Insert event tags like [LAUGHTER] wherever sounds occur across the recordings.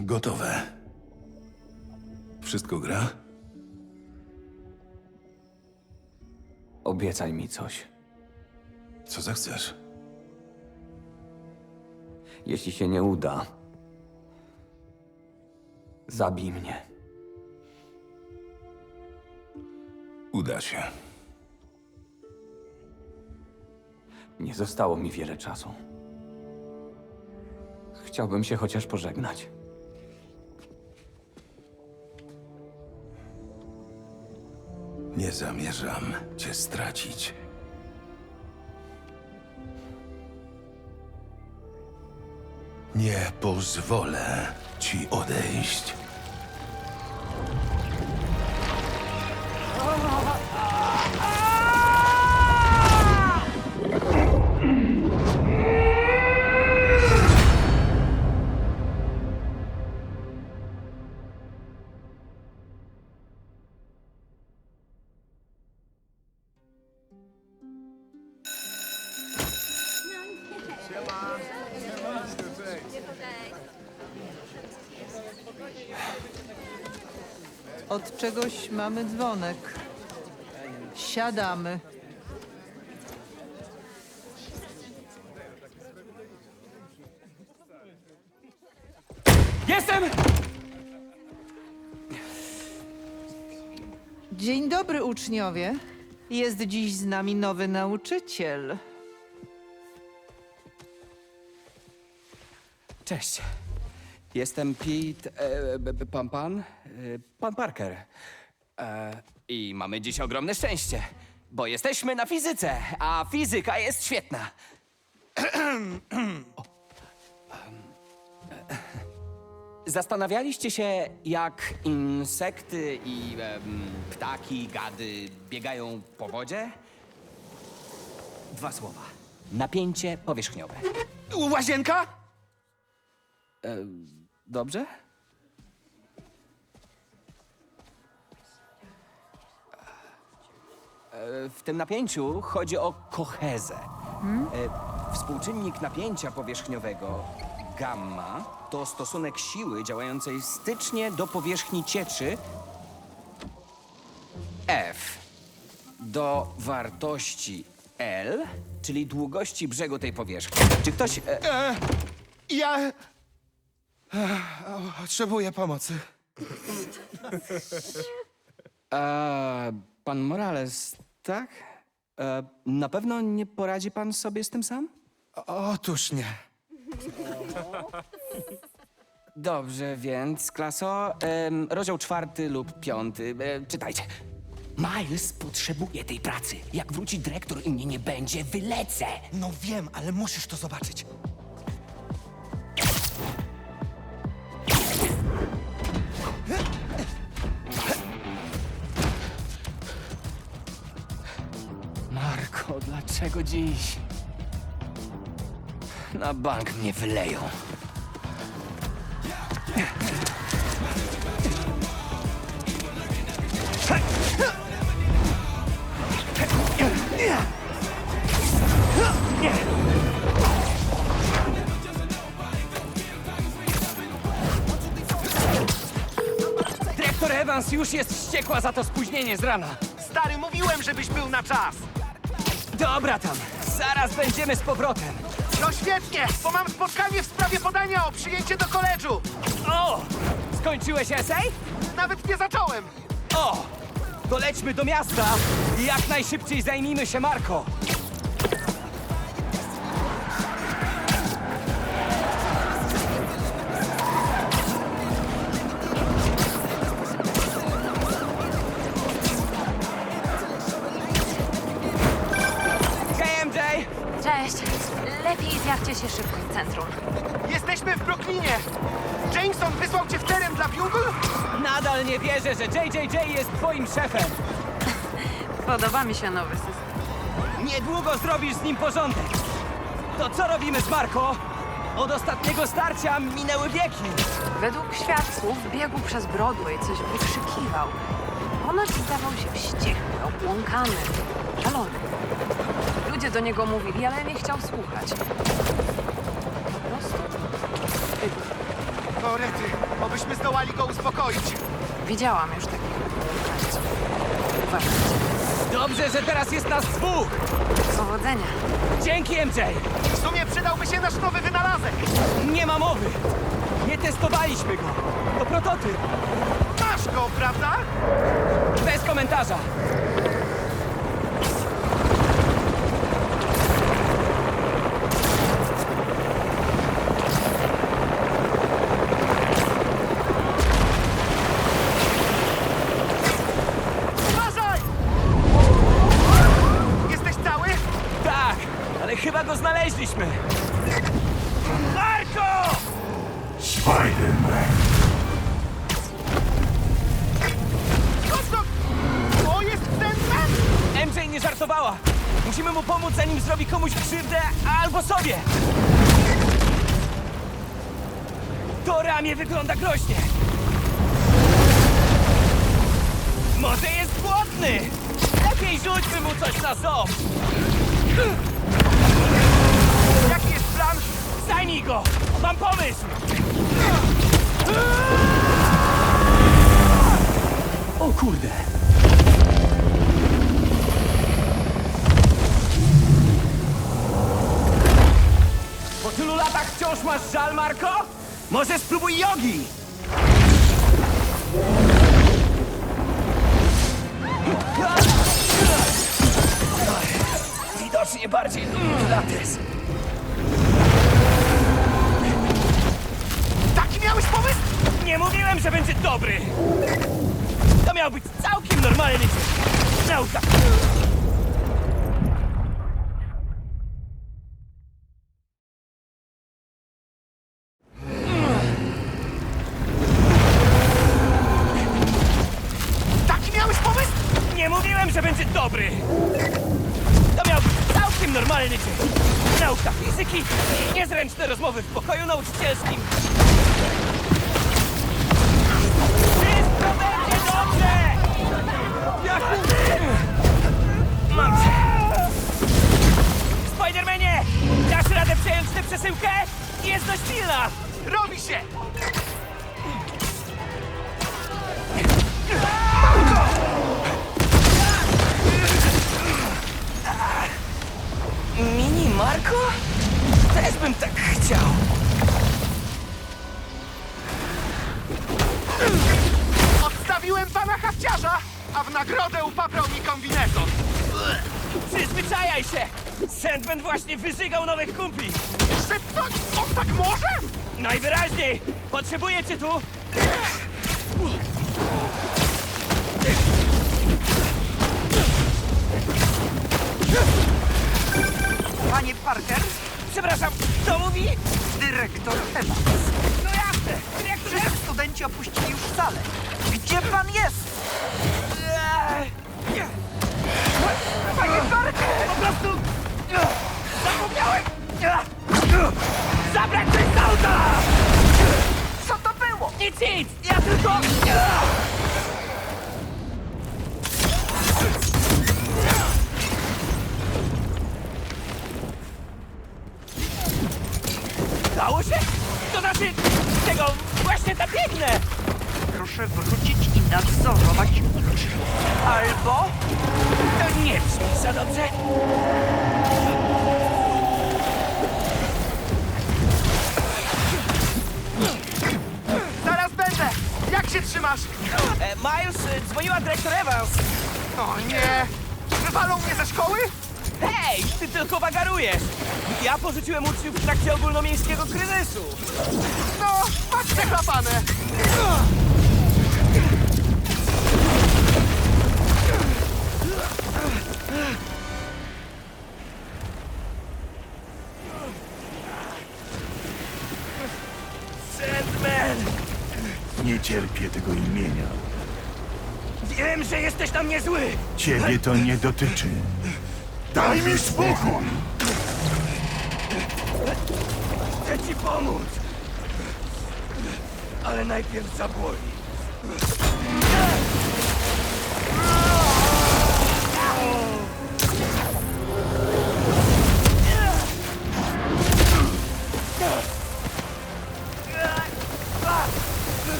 Gotowe. Wszystko gra? Obiecaj mi coś. Co zechcesz? Jeśli się nie uda, zabij mnie. Uda się. Nie zostało mi wiele czasu. Chciałbym się chociaż pożegnać. Nie zamierzam cię stracić. Nie pozwolę ci odejść. Mamy dzwonek. Siadamy. Jestem! Dzień dobry, uczniowie. Jest dziś z nami nowy nauczyciel. Cześć. Jestem Pete. E, b- b- pan pan? E, pan Parker. E, I mamy dziś ogromne szczęście, bo jesteśmy na fizyce, a fizyka jest świetna. [CLEARS THROAT] Em, e, Zastanawialiście się, jak insekty i em, ptaki, gady biegają po wodzie? Dwa słowa. Napięcie powierzchniowe. Łazienka? Dobrze? W tym napięciu chodzi o kohezę. E, Współczynnik napięcia powierzchniowego gamma to stosunek siły działającej stycznie do powierzchni cieczy F do wartości L, czyli długości brzegu tej powierzchni. Czy ktoś... E, Ja. Ech, o, Potrzebuję pomocy. E, pan Morales, tak? E, na pewno nie poradzi pan sobie z tym sam? Otóż nie. Dobrze, więc klaso, em, rozdział czwarty lub piąty. E, czytajcie. Miles potrzebuje tej pracy. Jak wróci dyrektor i mnie nie będzie, wylecę. No wiem, ale musisz to zobaczyć. Marko, dlaczego dziś? Na bank mnie wyleją. Dyrektor Evans już jest wściekła za to spóźnienie z rana. Stary, mówiłem, żebyś był na czas! Dobra tam, zaraz będziemy z powrotem. No świetnie, bo mam spotkanie w sprawie podania o przyjęcie do koledżu! O! Skończyłeś esej? Nawet nie zacząłem! O! To lećmy do miasta i jak najszybciej zajmijmy się Marko. Zjawcie się szybko w centrum. Jesteśmy w Brooklynie! Jameson wysłał cię w teren dla Bugle? Nadal nie wierzę, że JJJ jest twoim szefem. [LAUGHS] Podoba mi się nowy system. Niedługo zrobisz z nim porządek. To co robimy z Marko? Od ostatniego starcia minęły wieki. Według świadków biegł przez Broadway, coś wykrzykiwał. Ponoć zdawał się wściekły, obłąkany, szalony. Ludzie do niego mówili, ale nie chciał słuchać. Po prostu... O, rety. obyśmy zdołali go uspokoić. Widziałam już takich. Uważajcie. Dobrze, że teraz jest nas dwóch! Powodzenia. Dzięki, MJ! W sumie przydałby się nasz nowy wynalazek. Nie ma mowy! Nie testowaliśmy go! To prototyp! Masz go, prawda? Bez komentarza! Wygląda groźnie! Może jest głodny! Lepiej rzućmy mu coś na ząb! Jaki jest plan? Zajmij go! Mam pomysł! O kurde! Po tylu latach wciąż masz żal, Marko? Może spróbuj jogi! Widocznie bardziej pilates. Taki miałeś pomysł? Nie mówiłem, że będzie dobry! To miał być całkiem normalny dzień. Nauka! Dobry! To miał całkiem normalny dzień. Nauka fizyki i niezręczne rozmowy w pokoju nauczycielskim. Wszystko będzie dobrze! Mam cię! Spidermanie! Dasz radę przejąć tę przesyłkę? Jest dość pilna! Robi się! Mini Marko? Też bym tak chciał. Odstawiłem pana hafciarza, a w nagrodę upaprał mi kombinezon. Przyzwyczajaj się! Sandman właśnie wyżygał nowych kumpli! Szybko? On tak może? Najwyraźniej! Potrzebuję cię tu! Panie Parker, Przepraszam, kto mówi? dyrektor Evans. No jasne! Dyrektor Wszyscy studenci opuścili już salę. Gdzie pan jest? Panie Parker! Po prostu... Zapomniałem! Zabrać coś z auta! Co to było? Nic, nic! Ja tylko... Biegnę! Proszę wrócić i nadzorować uczniów. Albo To nie brzmi za dobrze. Zaraz będę! Jak się trzymasz? E, Miles, e, dzwoniła dyrektor Evans. O nie! Wywalą mnie ze szkoły? Hej, ty tylko wagarujesz. Ja porzuciłem uczniów w trakcie ogólnomiejskiego kryzysu. No, masz przechlapane! Sandman! Nie cierpię tego imienia. Wiem, że jesteś na mnie zły. Ciebie to nie dotyczy. Daj mi spokój! Chcę ci pomóc. Ale najpierw zaboli.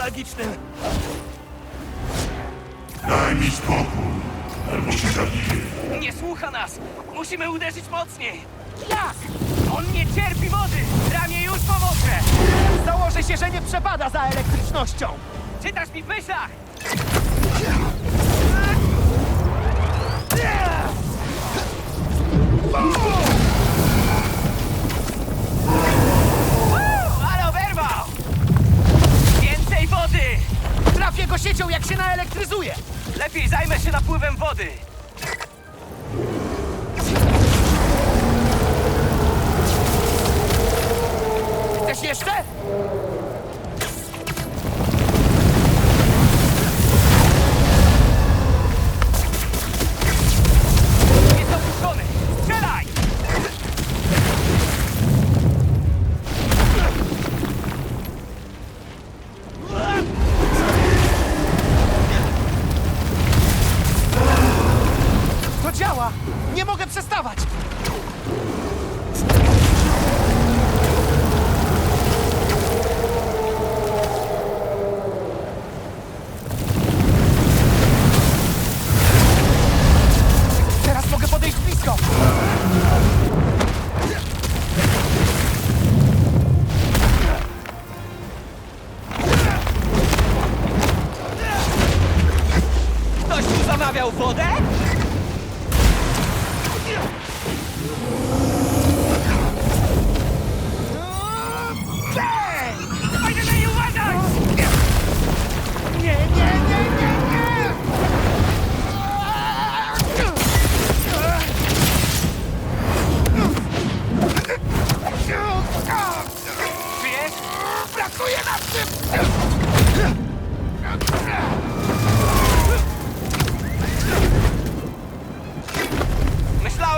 Nostalgicznym. Daj mi spokój, albo się zabiję. Nie słucha nas! Musimy uderzyć mocniej! Jak? On nie cierpi wody! Ramię już pomoże! Założę się, że nie przepada za elektrycznością. Czytasz mi w myślach!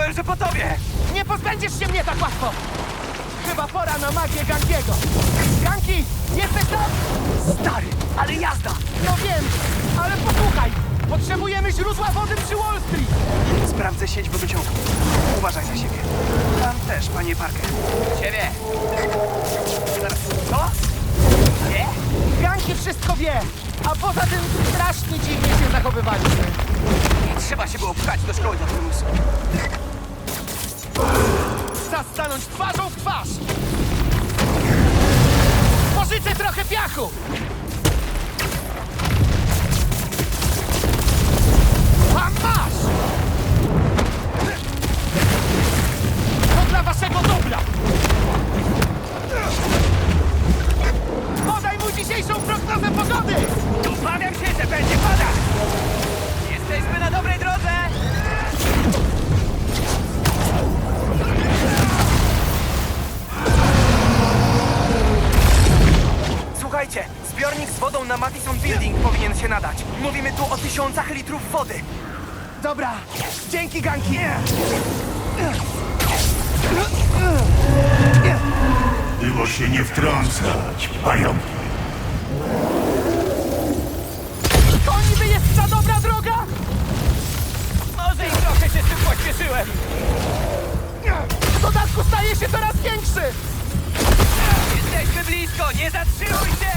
Myślałem, że po tobie! Nie pozbędziesz się mnie tak łatwo! Chyba pora na magię Gangiego! Ganki, jesteś tam? Stary, ale jazda! No wiem, ale posłuchaj! Potrzebujemy źródła wody przy Wall Street! Sprawdzę sieć wodociągu. Uważaj na siebie. Tam też, panie Parker. Ciebie! Co? Nie? Ganki wszystko wie! A poza tym strasznie dziwnie się zachowywaliśmy. Nie trzeba się było pchać do szkoły dla prymusu. Czas stanąć twarzą w twarz! Pożyczę trochę piachu! A masz! To dla waszego dobra! Podaj mu dzisiejszą prognozę pogody! Tysiącach litrów wody. Dobra, dzięki Ganki! Było się nie wtrącać, pająki. To niby jest ta dobra droga? Może i trochę się z tym pośpieszyłem! W dodatku staje się coraz większy! Jesteśmy blisko, nie zatrzymuj się!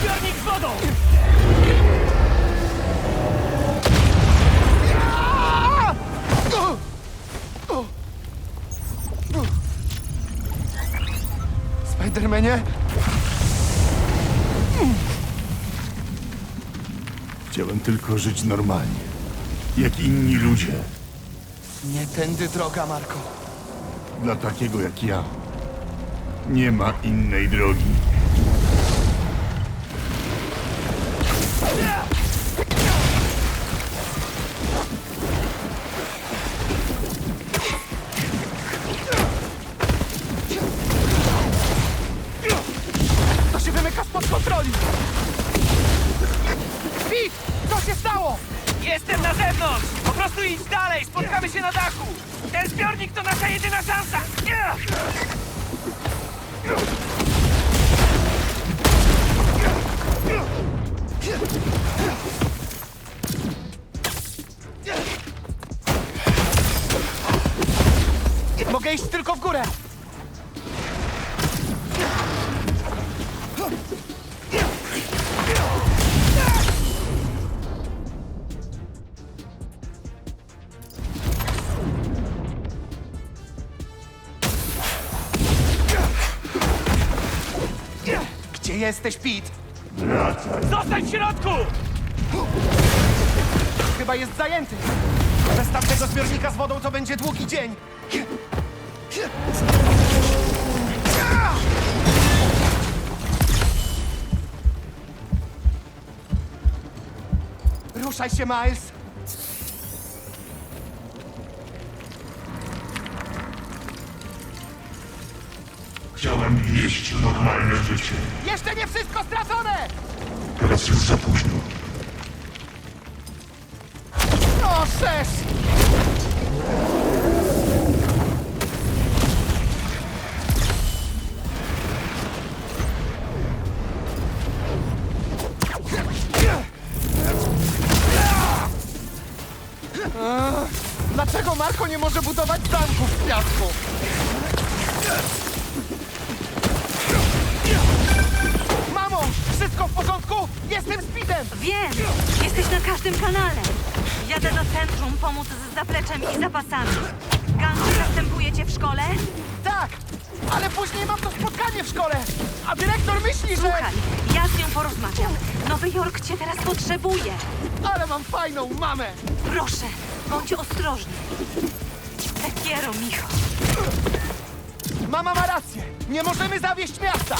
Zbiornik z wodą! Spidermanie? Chciałem tylko żyć normalnie, jak inni ludzie. Nie tędy droga, Marko. Dla takiego jak ja nie ma innej drogi. Iść tylko w górę! Gdzie jesteś, Pete? Zostań w środku! Chyba jest zajęty. Bez tamtego zbiornika z wodą to będzie długi dzień. Ruszaj się, Miles. Chciałem wieść normalne życie. Jeszcze nie wszystko stracone! Teraz jest za późno. No, szesz! Nie może budować zamków w piasku? Mamo, wszystko w porządku? Jestem z Pitem! Wiem! Jesteś na każdym kanale. Jadę do centrum pomóc z zapleczem i zapasami. Gangu zastępuje cię w szkole? Tak, ale później mam to spotkanie w szkole, a dyrektor myśli, że... Słuchaj, ja z nią porozmawiam. Nowy Jork cię teraz potrzebuje. Ale mam fajną mamę! Proszę, bądź ostrożny. Tekiero, Micho. Mama ma rację! Nie możemy zawieść miasta!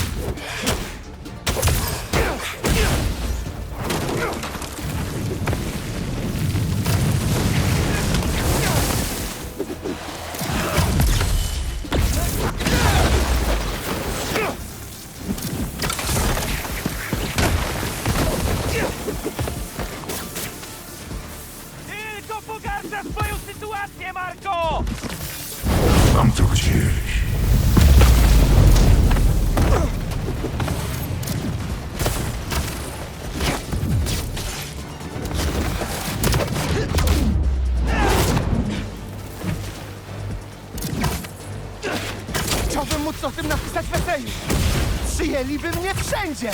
Przyjęliby mnie wszędzie!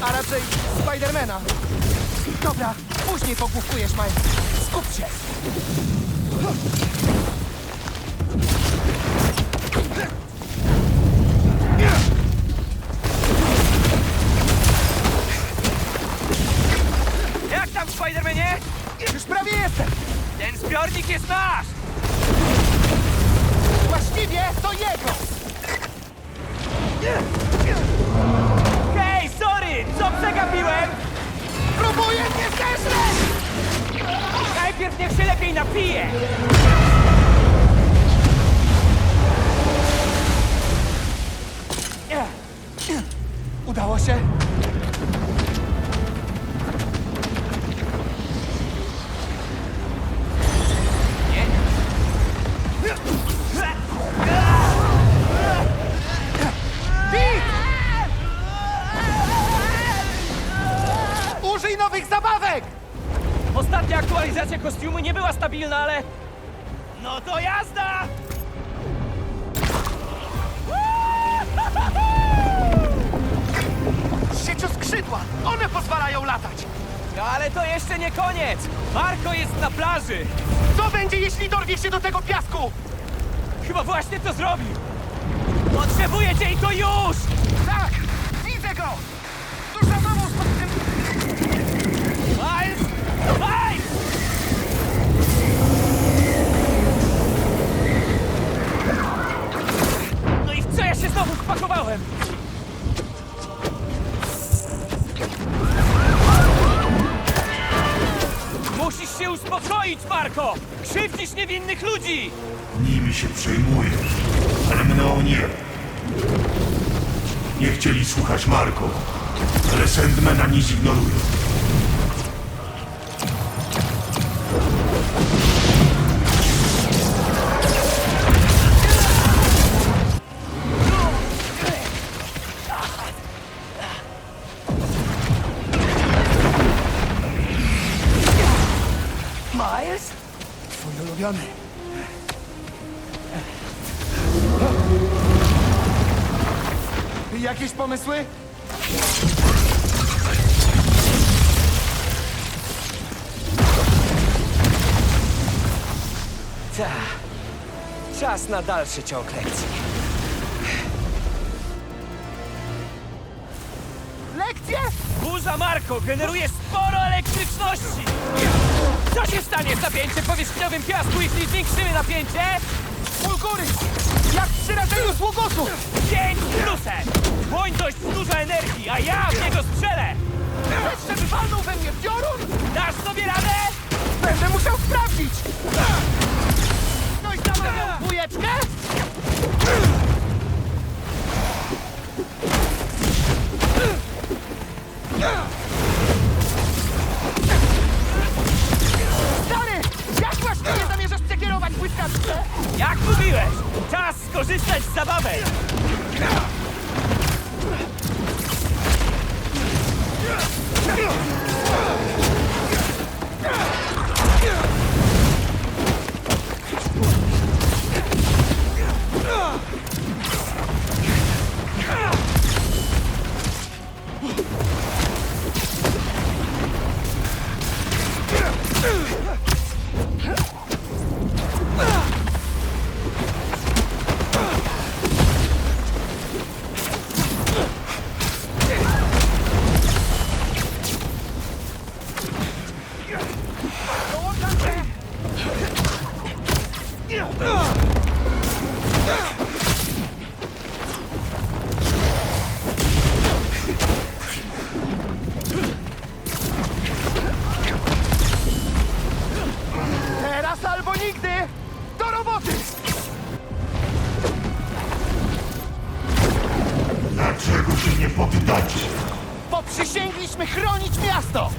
A raczej Spidermana. Dobra, później pogłówkujesz, Miles. Skup się! Jak tam, Spidermanie? Już prawie jestem! Ten zbiornik jest nasz! Właściwie to jego! Co przegapiłem? Próbuję mnie zeżreć! Najpierw niech się lepiej napije! Udało się? Kostiumu nie była stabilna, ale... No to jazda! Siecioskrzydła! One pozwalają latać! No ale to jeszcze nie koniec! Marko jest na plaży! Co będzie, jeśli dorwie się do tego piasku? Chyba właśnie to zrobił! Potrzebuję cię i to już! Musisz się uspokoić, Marko! Krzywdzisz niewinnych ludzi! Nimi się przejmujesz, ale mną nie. Nie chcieli słuchać Marko, ale Sandmana nie zignorują. Dalszy ciąg lekcji. Lekcje? Burza Marko generuje sporo elektryczności! Co się stanie z napięciem powierzchniowym piasku, jeśli zwiększymy napięcie? Fulgury! Jak przy rażeniu sługusów! 5 plusem! Dłoń dość dużo energii, a ja w niego strzelę! Żeby walnął we mnie piorun? Dasz sobie radę? Będę musiał sprawdzić! Ktoś zamawiał dwójeczkę? Stary! Jak właściwie zamierzasz przekierować błyskawice? Jak mówiłeś, czas skorzystać z zabawy! Teraz Poddacie? Bo przysięgliśmy chronić miasto!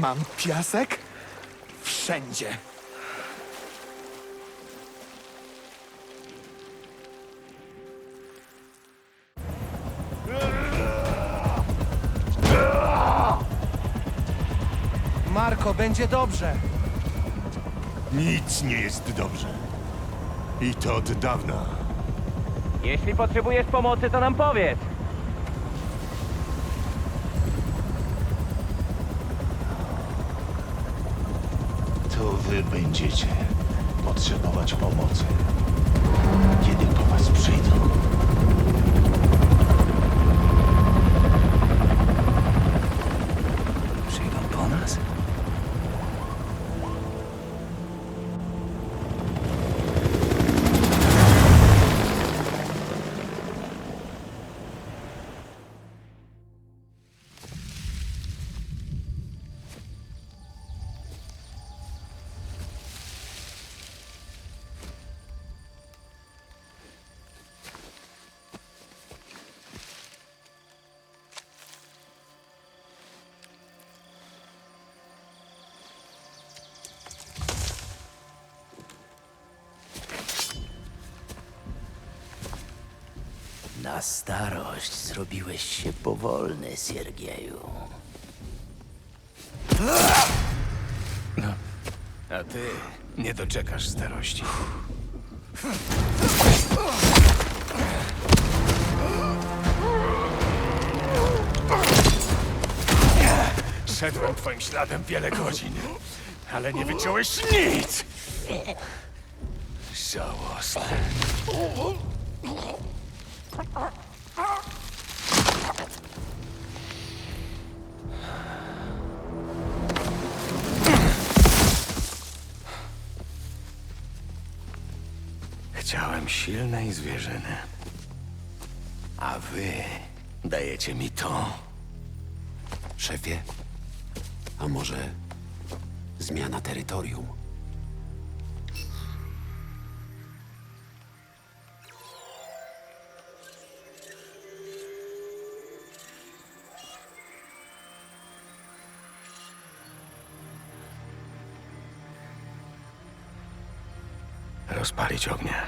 Mam piasek? Wszędzie. Marko, będzie dobrze. Nic nie jest dobrze. I to od dawna. Jeśli potrzebujesz pomocy, to nam powiedz. To wy będziecie potrzebować pomocy. Kiedy po was przyjdą. Na starość zrobiłeś się powolny, Siergieju. A ty nie doczekasz starości. Szedłem twoim śladem wiele godzin, ale nie wyciąłeś nic! Żałosne. Chciałem silnej zwierzyny. A wy dajecie mi to. Szefie, a może zmiana terytorium? Rozpalić ognia.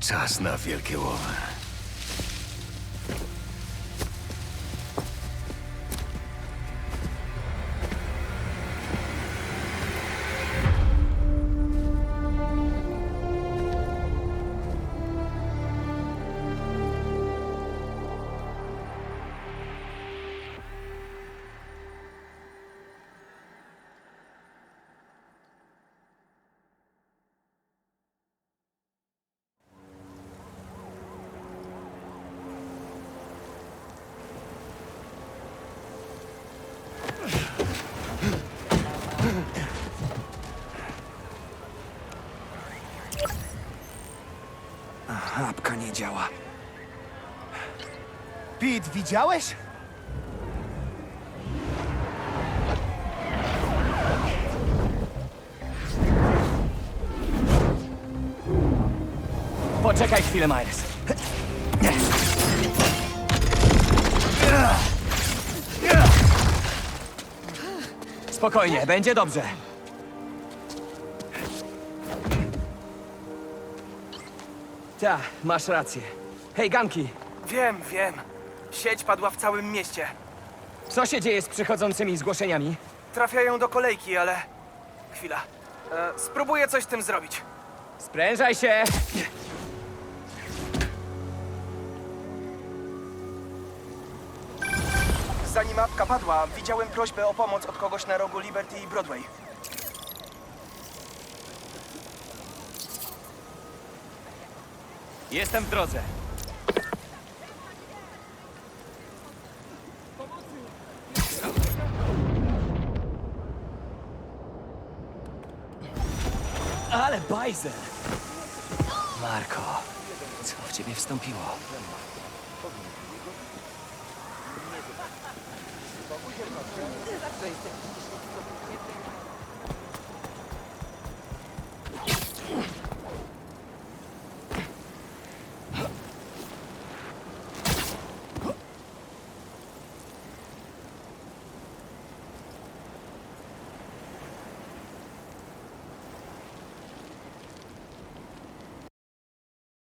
Czas na wielkie łowy. Apka nie działa. Pete, widziałeś? Poczekaj chwilę, Miles. Spokojnie, będzie dobrze. Ta, masz rację. Hej, Ganki, Wiem, wiem. Sieć padła w całym mieście. co się dzieje z przychodzącymi zgłoszeniami? Trafiają do kolejki, ale... Chwila. E, spróbuję coś z tym zrobić. Sprężaj się! Zanim apka padła, widziałem prośbę o pomoc od kogoś na rogu Liberty i Broadway. Jestem w drodze. Ale bajzel! Marko, co w ciebie wstąpiło?